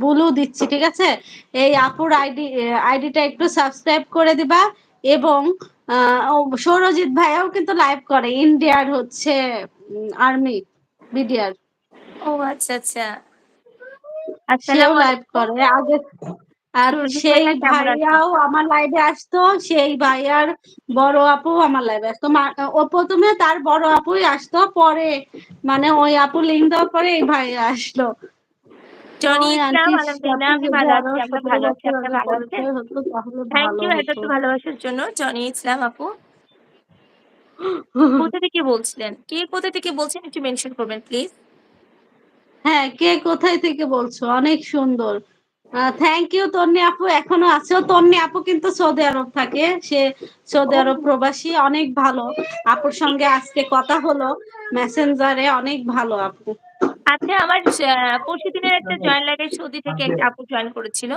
Blue দিচ্ছি ঠিক আছে? এই আপুর আইডি আইডিটা একটু সাবস্ক্রাইব করে দিবা এবং সৌরজিৎ ভাইয়াও কিন্তু লাইভ করে ইন্ডিয়ার হচ্ছে আর্মি বিডিআর। ও আচ্ছা আচ্ছা। সেও লাইভ করে। আগে আর সেই? ভাইয়াও আমার লাইভে আসতো সেই ভাইয়ার বড় আপু আমার লাইভে আসতো। ও প্রথমে তার বড় আপুই আসতো পরে মানে ওই আপু লিঙ্ক দেওয়ার পরে এই ভাইয়া আসলো। জনি ইসলাম আলহামদুলিল্লাহ আমি ভালো আছি? আমরা ভালো আছি ভালো আছেন? থ্যাংক ইউ এত ভালোবাসার জন্য জনি ইসলাম আপু। কোথা থেকে বলছিলেন? কে কোথা থেকে বলছেন? একটু মেনশন করবেন প্লিজ হ্যাঁ কে কোথায় থেকে বলছো? অনেক সুন্দর। থ্যাংক ইউ তন্নি আপু এখনও আছো। তন্নি আপু কিন্তু সৌদি আরব থাকে। সে সৌদি আরব প্রবাসী অনেক ভালো। আপুর সঙ্গে আজকে কথা হলো। মেসেঞ্জারে অনেক ভালো আপু। আচ্ছা আমার পরশু দিনের একটা জয়েন লাইভের সৌদি থেকে একটা আপু জয়েন করেছিল।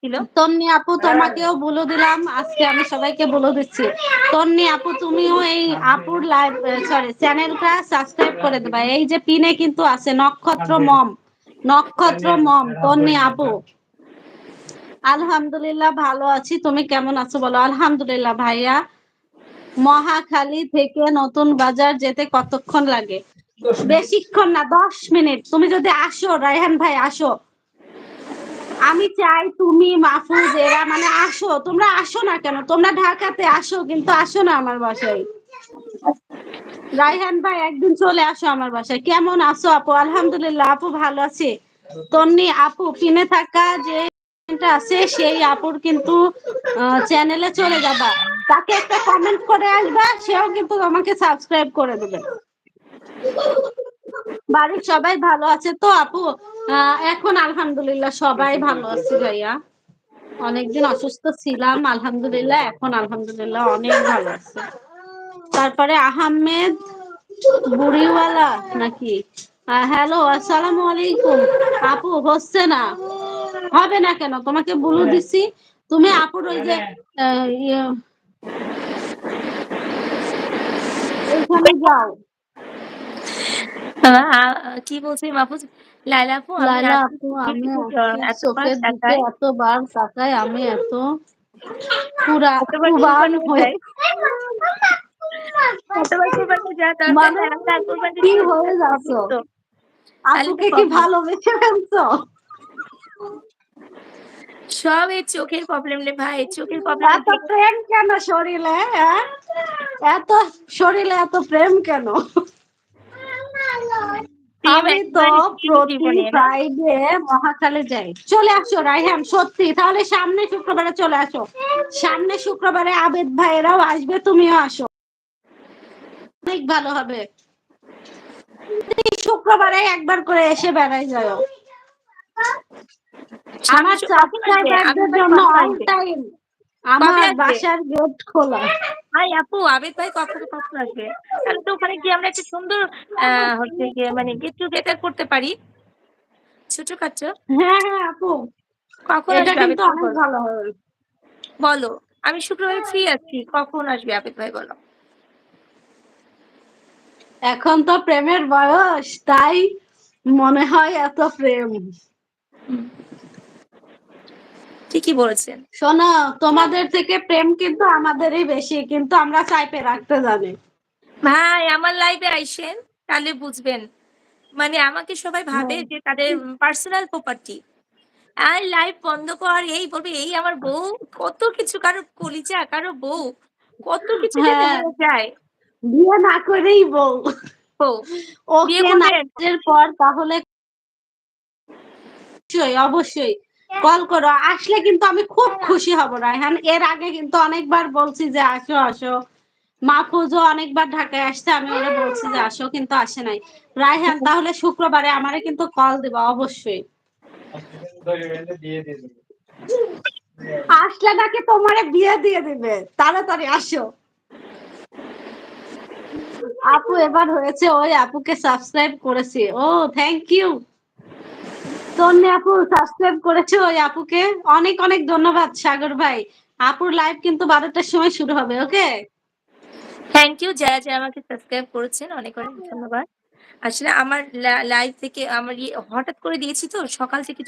ছিল। তন্নি আপু তোমাকেও বলে দিলাম। আজকে আমি সবাইকে বলে দিচ্ছি। তন্নি আপু তুমিও এই আপুর লাইভ সরি চ্যানেলটা সাবস্ক্রাইব করে দেবা। এই যে পিনে কিন্তু আছে নক্ষত্র মম। নক্ষত্র মম তন্নি আপু আলহামদুলিল্লাহ ভালো আছি। তুমি কেমন আছো বলো? আলহামদুলিল্লাহ ভাইয়া। মহাখালী থেকে নতুন বাজার যেতে কতক্ষণ লাগে? বেশিক্ষণ না দশ মিনিট। তুমি যদি আসো রায়হান ভাই আসো। আমি চাই তুমি মাহফুজ এরা মানে আসো। তোমরা আসো না কেন? তোমরা ঢাকাতে আসো কিন্তু আসো না আমার বাসায়। রায়হান ভাই, একদিন চলে আসো আমার বাসায়। কেমন আছো আপু? আলহামদুলিল্লাহ, আপু ভালো আছে। তন্নি, আপু কিনে থাকা যে আছে, সেই আপুর কিন্তু চ্যানেলে চলে যাবা। তাকে একটা কমেন্ট করে আসবা, সেও কিন্তু আমাকে সাবস্ক্রাইব করে দেবে। বাড়ির সবাই ভালো আছে তো আপু? এখন আলহামদুলিল্লাহ সবাই ভালো আছে ভাইয়া। অনেকদিন অসুস্থ ছিলাম, আলহামদুলিল্লাহ, এখন আলহামদুলিল্লাহ অনেক ভালো আছে। তারপরে আহমেদ বুড়িওয়ালা নাকি? হ্যালো আসসালামু আলাইকুম। আপু হচ্ছে না। হবে না কেন? তোমাকে বলে দিছি। তুমি আপুর ওই যে আহ, ইয়ে, ওইখানে যাও। কি বলছি মাহফুজ লাইলা আপু আমি লাইলা আপু আমি চোখের দিকে তাকাই। এতবার তাকাই আমি এত পুরা হয়ে সব এই চোখের প্রবলেম রে ভাই চোখের প্রবলেম এত প্রেম কেন শরীরে? এত শরীরে এত প্রেম কেন আমি তো মহাকালে যাই চলে আসো রাইহান সত্যি তাহলে সামনে শুক্রবারে, চলে আসো সামনে শুক্রবারে আবেদ ভাইয়েরাও আসবে, তুমিও আসো অনেক ভালো হবে। শুক্রবারে একবার করে এসে বেড়াই যাও। আমার সাবস্ক্রাইবারদের জন্য অল টাইম আমার বাসার গেট খোলা। ভাই আপু আবেদ ভাই কখন কখন আসবে তাহলে তো ওখানে গিয়ে আমরা একটা সুন্দর হচ্ছে গিয়ে মানে গেট টুগেদার করতে পারি। ছোটখাটো। হ্যাঁ হ্যাঁ আপু। কখন এটা কিন্তু অনেক বলো? ভালো হবে। বলো আমি শুক্রবারে ফ্রি আছি। কখন আসবে আবেদ ভাই বলো? এখন তো প্রেমের বয়স তাই মনে হয় এত প্রেম। ঠিকই বলেছেন। শোনো তোমাদের থেকে প্রেম কিন্তু আমাদেরই বেশি কিন্তু আমরা চাইপে রাখতে জানি। ভাই আমার লাইভে আইসেন তাহলে বুঝবেন। মানে আমাকে সবাই ভাবে হ্যাঁ। যে তাদের পার্সোনাল প্রপার্টি আর লাইভ বন্ধ কর এই বলবে এই আমার বউ কত কিছু কারও কলিজা কারও বউ কত কিছু হ্যাঁ। যায়। বিয়ে না করেই বউ। ওকে নাচের পর তাহলে অবশ্যই অবশ্যই। কল করো আসলে কিন্তু আমি খুব খুশি হব রায়হান। এর আগে কিন্তু অনেকবার বলছি যে আসো আসো। মাহফুজও অনেকবার ঢাকায় আসছে আমি ওরা বলছি যে আসো কিন্তু আসে নাই। রায়হান তাহলে শুক্রবারে আমারে কিন্তু কল দিবা অবশ্যই। আসলে নাকি তোমারে বিয়ে দিয়ে দিবে? তাড়াতাড়ি আসো। আপু এবার হয়েছে ওই আপুকে সাবস্ক্রাইব করেছি। ও থ্যাংক ইউ তন্নি আপু সাবস্ক্রাইব করেছে ওই আপুকে। অনেক অনেক ধন্যবাদ সাগর ভাই। আপুর লাইভ কিন্তু বারোটার সময় শুরু হবে ওকে থ্যাংক ইউ যারা যারা আমাকে সাবস্ক্রাইব করেছেন অনেক অনেক ধন্যবাদ। আসলে আমার লাইভ থেকে আমার ইয়ে হঠাৎ করে দিয়েছি তো সকাল থেকে